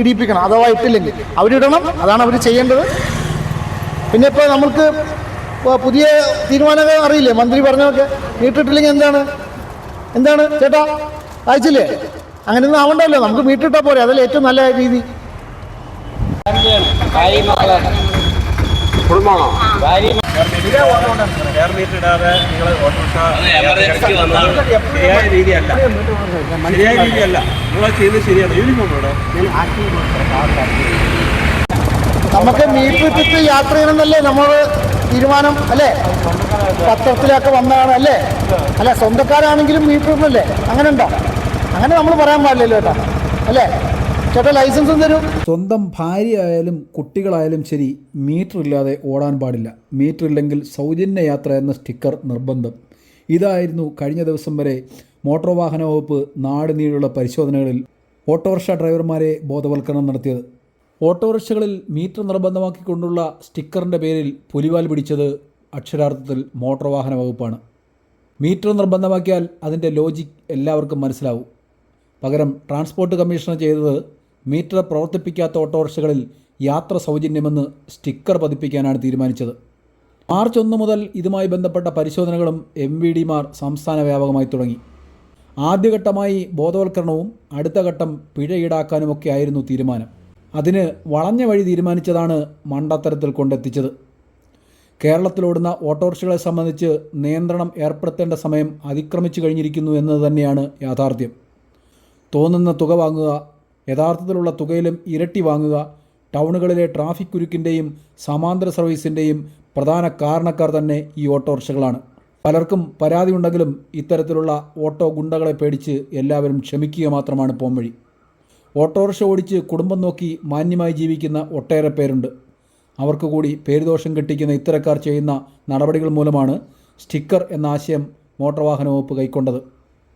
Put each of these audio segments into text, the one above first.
ഇടിയിപ്പിക്കണം അഥവാ ഇട്ടില്ലെങ്കിൽ. അവരിടണം അതാണ് അവർ ചെയ്യേണ്ടത്. പിന്നെ ഇപ്പോൾ ഇപ്പൊ പുതിയ തീരുമാനങ്ങൾ അറിയില്ലേ? മന്ത്രി പറഞ്ഞതൊക്കെ വീട്ടിട്ടില്ലെങ്കിൽ എന്താണ്? എന്താണ്? ചേട്ടാ വായിച്ചില്ലേ? അങ്ങനെയൊന്നും ആവണ്ടല്ലോ. നമുക്ക് വീട്ടിട്ടാൽ പോരെ. അതല്ലേ ഏറ്റവും നല്ല രീതി. കുടുംബമാണോ? ഇടാതെ ശരിയായ ശരിയായ ശരിയാണ് നമുക്ക് ഇട്ടിട്ട് യാത്ര ചെയ്യണമെന്നല്ലേ നമ്മൾ തീരുമാനം അല്ലേ? പത്രത്തിലൊക്കെ വന്നതാണ് അല്ലേ? അല്ല സ്വന്തക്കാരാണെങ്കിലും ഇടണല്ലേ അങ്ങനെ ഉണ്ടോ അങ്ങനെ നമ്മൾ പറയാൻ പാടില്ലല്ലോ കേട്ടോ. അല്ലേ? ചേട്ടാ ലൈസൻസും തരും. സ്വന്തം ഭാര്യയായാലും കുട്ടികളായാലും ശരി മീറ്റർ ഇല്ലാതെ ഓടാൻ പാടില്ല. മീറ്റർ ഇല്ലെങ്കിൽ സൗജന്യ യാത്ര എന്ന സ്റ്റിക്കർ നിർബന്ധം. ഇതായിരുന്നു കഴിഞ്ഞ ദിവസം വരെ മോട്ടോർ വാഹന വകുപ്പ് നാട് നീളുള്ള പരിശോധനകളിൽ ഓട്ടോറിക്ഷ ഡ്രൈവർമാരെ ബോധവൽക്കരണം നടത്തിയത്. ഓട്ടോറിക്ഷകളിൽ മീറ്റർ നിർബന്ധമാക്കിക്കൊണ്ടുള്ള സ്റ്റിക്കറിന്റെ പേരിൽ പുലിവാൽ പിടിച്ചത് അക്ഷരാർത്ഥത്തിൽ മോട്ടോർ വാഹന വകുപ്പാണ്. മീറ്റർ നിർബന്ധമാക്കിയാൽ അതിന്റെ ലോജിക് എല്ലാവർക്കും മനസ്സിലാവും. പകരം ട്രാൻസ്പോർട്ട് കമ്മീഷണർ ചെയ്തത് മീറ്റർ പ്രവർത്തിപ്പിക്കാത്ത ഓട്ടോറിക്ഷകളിൽ യാത്ര സൗജന്യമെന്ന് സ്റ്റിക്കർ പതിപ്പിക്കാനാണ് തീരുമാനിച്ചത്. മാർച്ച് ഒന്ന് മുതൽ ഇതുമായി ബന്ധപ്പെട്ട പരിശോധനകളും എം വി ഡിമാർ സംസ്ഥാന വ്യാപകമായി തുടങ്ങി. ആദ്യഘട്ടമായി ബോധവൽക്കരണവും അടുത്ത ഘട്ടം പിഴ ഈടാക്കാനുമൊക്കെ ആയിരുന്നു തീരുമാനം. അതിന് വളഞ്ഞ വഴി തീരുമാനിച്ചതാണ് മണ്ടത്തരത്തിൽ കൊണ്ടെത്തിച്ചത്. കേരളത്തിലോടുന്ന ഓട്ടോറിക്ഷകളെ സംബന്ധിച്ച് നിയന്ത്രണം ഏർപ്പെടുത്തേണ്ട സമയം അതിക്രമിച്ചു കഴിഞ്ഞിരിക്കുന്നു എന്നത് തന്നെയാണ് യാഥാർത്ഥ്യം. തോന്നുന്ന തുക വാങ്ങുക യഥാർത്ഥത്തിലുള്ള തുകയിലും ഇരട്ടി വാങ്ങുക ടൗണുകളിലെ ട്രാഫിക് കുരുക്കിന്റെയും സമാന്തര സർവീസിന്റെയും പ്രധാന കാരണക്കാർ തന്നെ ഈ ഓട്ടോറിക്ഷകളാണ്. പലർക്കും പരാതിയുണ്ടെങ്കിലും ഇത്തരത്തിലുള്ള ഓട്ടോ ഗുണ്ടകളെ പേടിച്ച് എല്ലാവരും ക്ഷമിക്കുക മാത്രമാണ് പോംവഴി ഓട്ടോറിക്ഷ ഓടിച്ച് കുടുംബം നോക്കി മാന്യമായി ജീവിക്കുന്ന ഒട്ടേറെ പേരുണ്ട്. അവർക്ക് കൂടി പേരുദോഷം കെട്ടിക്കുന്ന ഇത്തരക്കാർ ചെയ്യുന്ന നടപടികൾ മൂലമാണ് സ്റ്റിക്കർ എന്ന ആശയം മോട്ടോർ വാഹന വകുപ്പ് കൈക്കൊണ്ടത്.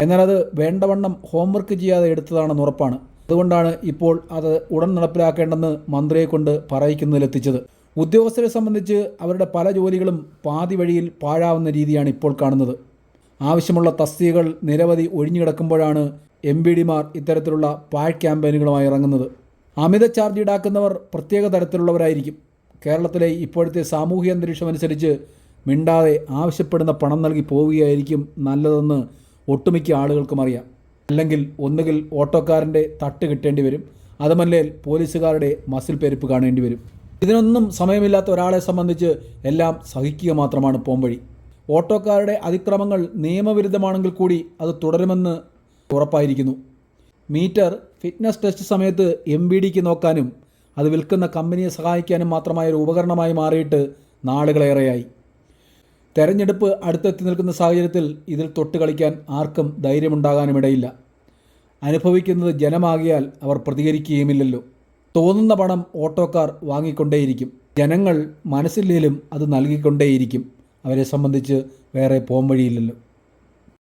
എന്നാൽ അത് വേണ്ടവണ്ണം ഹോംവർക്ക് ചെയ്യാതെ എടുത്തതാണെന്ന് ഉറപ്പാണ്. അതുകൊണ്ടാണ് ഇപ്പോൾ അത് ഉടൻ നടപ്പിലാക്കേണ്ടെന്ന് മന്ത്രിയെ കൊണ്ട് പറയിക്കുന്നതിലെത്തിച്ചത്. ഉദ്യോഗസ്ഥരെ സംബന്ധിച്ച് അവരുടെ പല ജോലികളും പാതി വഴിയിൽ പാഴാവുന്ന രീതിയാണ് ഇപ്പോൾ കാണുന്നത്. ആവശ്യമുള്ള തസ്തികകൾ നിരവധി ഒഴിഞ്ഞുകിടക്കുമ്പോഴാണ് എം ബി ഡിമാർ ഇത്തരത്തിലുള്ള പാഴ് ക്യാമ്പയിനുകളുമായി ഇറങ്ങുന്നത്. അമിത ചാർജ് ഈടാക്കുന്നവർ പ്രത്യേക തരത്തിലുള്ളവരായിരിക്കും. കേരളത്തിലെ ഇപ്പോഴത്തെ സാമൂഹിക അന്തരീക്ഷം അനുസരിച്ച് മിണ്ടാതെ ആവശ്യപ്പെടുന്ന പണം നൽകി പോവുകയായിരിക്കും നല്ലതെന്ന് ഒട്ടുമിക്ക ആളുകൾക്കും അറിയാം. അല്ലെങ്കിൽ ഒന്നുകിൽ ഓട്ടോക്കാരന്റെ തട്ട് കിട്ടേണ്ടി വരും അതുമല്ലേ പോലീസുകാരുടെ മസിൽ പെരുപ്പ് കാണേണ്ടി വരും. ഇതിനൊന്നും സമയമില്ലാത്ത ഒരാളെ സംബന്ധിച്ച് എല്ലാം സഹിക്കുക മാത്രമാണ് പോംവഴി. ഓട്ടോക്കാരുടെ അതിക്രമങ്ങൾ നിയമവിരുദ്ധമാണെങ്കിൽ കൂടി അത് തുടരുമെന്ന് ഉറപ്പായിരിക്കുന്നു. മീറ്റർ ഫിറ്റ്നസ് ടെസ്റ്റ് സമയത്ത് എം ബി ഡിക്ക് നോക്കാനും അത് വിൽക്കുന്ന കമ്പനിയെ സഹായിക്കാനും മാത്രമായ ഒരു ഉപകരണമായി മാറിയിട്ട് നാളുകളേറെയായി. തെരഞ്ഞെടുപ്പ് അടുത്തെത്തി നിൽക്കുന്ന സാഹചര്യത്തിൽ ഇതിൽ തൊട്ട് കളിക്കാൻ ആർക്കും ധൈര്യമുണ്ടാകാനുമിടയില്ല. അനുഭവിക്കുന്നത് ജനമാകിയാൽ അവർ പ്രതികരിക്കുകയുമില്ലല്ലോ. തോന്നുന്ന പണം ഓട്ടോക്കാർ വാങ്ങിക്കൊണ്ടേയിരിക്കും. ജനങ്ങൾ മനസ്സില്ലേലും അത് നൽകിക്കൊണ്ടേയിരിക്കും. അവരെ സംബന്ധിച്ച് വേറെ പോംവഴിയില്ലല്ലോ.